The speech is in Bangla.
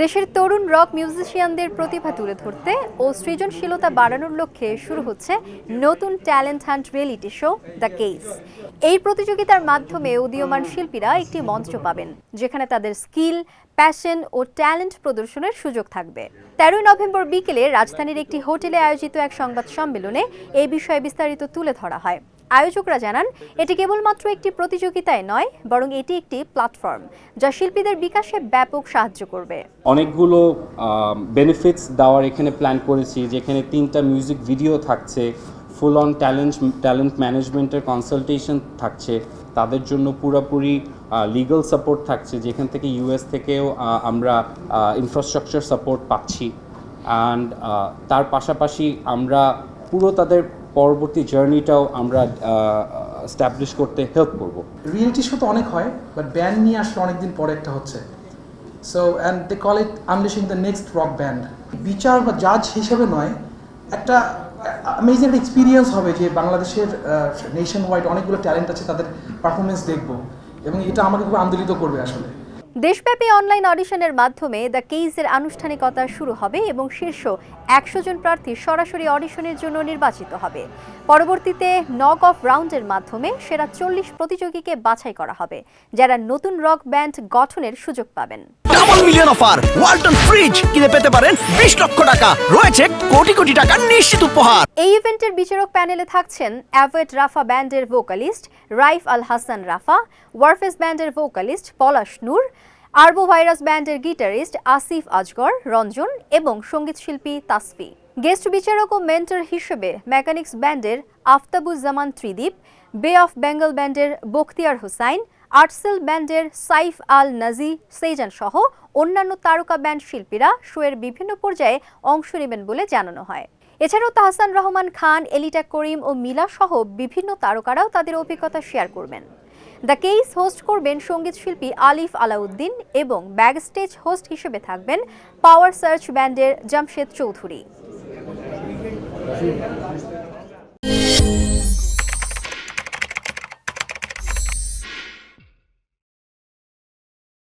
দেশের তরুণ রক মিউজিশিয়ানদের প্রতিভা তুলে ধরতে ও সৃজনশীলতা বাড়ানোর লক্ষ্যে শুরু হচ্ছে নতুন talent hunt reality show, the case এই প্রতিযোগিতার মাধ্যমে উদীয়মান শিল্পীরা একটি মঞ্চ পাবেন, যেখানে তাদের স্কিল, প্যাশন ও ট্যালেন্ট প্রদর্শনের সুযোগ থাকবে। তেরোই নভেম্বর বিকেলে রাজধানীর একটি হোটেলে আয়োজিত এক সংবাদ সম্মেলনে এই বিষয়ে বিস্তারিত তুলে ধরা হয়। আয়োজকরা জানান, এটি কেবলমাত্র একটি প্রতিযোগিতায় নয়, বরং এটি একটি প্ল্যাটফর্ম যা শিল্পীদের বিকাশে ব্যাপক সাহায্য করবে। অনেকগুলো বেনিফিটস দেওয়ার এখানে প্ল্যান করেছি, যেখানে তিনটা মিউজিক ভিডিও থাকছে ফুল অন ট্যালেন্ট ট্যালেন্ট ম্যানেজমেন্টের কনসালটেশন থাকছে, তাদের জন্য পুরোপুরি লিগাল সাপোর্ট থাকছে, যেখান থেকে ইউএস থেকেও আমরা ইনফ্রাস্ট্রাকচার সাপোর্ট পাচ্ছি। অ্যান্ড তার পাশাপাশি আমরা পুরো তাদের পরবর্তী জার্নিটাও আমরা স্ট্যাবলিশ করতে হেল্প করব। রিয়েলিটি শো তো অনেক হয় বাট ব্যান্ড নিয়ে আসলে অনেকদিন পরে একটা হচ্ছে। So and they call it unleashing the next rock band বিচার বা জাজ হিসেবে নয়, একটা অ্যামেজিং একটা এক্সপিরিয়েন্স হবে যে বাংলাদেশের নেশন ওয়াইড অনেকগুলো ট্যালেন্ট আছে, তাদের পারফরমেন্স দেখব। এবং এটা আমাকে খুব আন্দোলিত করবে আসলে। দেশব্যাপী অনলাইন অডিশনের মাধ্যমে দ্য কেইজের আনুষ্ঠানিকতা শুরু হবে এবং শীর্ষ একশো জন প্রার্থী সরাসরি অডিশনের জন্য নির্বাচিত হবে। পরবর্তীতে নক অফ রাউন্ডের মাধ্যমে সেরা চল্লিশ প্রতিযোগীকে বাছাই করা হবে, যারা নতুন রক ব্যান্ড গঠনের সুযোগ পাবেন। মিলিয়ন অফার ওয়ালটন ফ্রিজ কিনে পেতে পারেন বিশ লক্ষ টাকা। রয়েছে কোটি কোটি টাকার নিশ্চিত উপহার। এই ইভেন্টের বিচারক প্যানেলে থাকছেন অ্যাভয়েড রাফা ব্যান্ডের ভোকালিস্ট রাইফ আল হাসান রাফা, ওয়ারফেস ব্যান্ডের vocalist Palash Noor Arbovirus ব্যান্ডের গিটারিস্ট আসিফ আজগর, রঞ্জন এবং সঙ্গীতশিল্পী তাসফি। গেস্ট বিচারক ও মেন্টর হিসেবে মেকানিক্স ব্যান্ডের আফতাবুজ্জামান ত্রিদীপ বে অফ বেঙ্গল ব্যান্ডের বখতিয়ার হোসাইন আর্টসেল ব্যান্ডের সাইফ আল নাজি সেইজান সহ অন্যান্য তারকা ব্যান্ড শিল্পীরা শোয়ের বিভিন্ন পর্যায়ে অংশ নেবেন বলে জানানো হয়। এছাড়াও তাহসান রহমান খান, এলিটা করিম ও মিলা সহ বিভিন্ন তারকারাও তাদের অভিজ্ঞতা শেয়ার করবেন। দ্য কেইস হোস্ট করবেন সংগীত শিল্পী আলিফ আলাউদ্দিন এবং ব্যাকস্টেজ হোস্ট হিসেবে থাকবেন পাওয়ার সার্চ ব্যান্ডের জামশেদ চৌধুরী।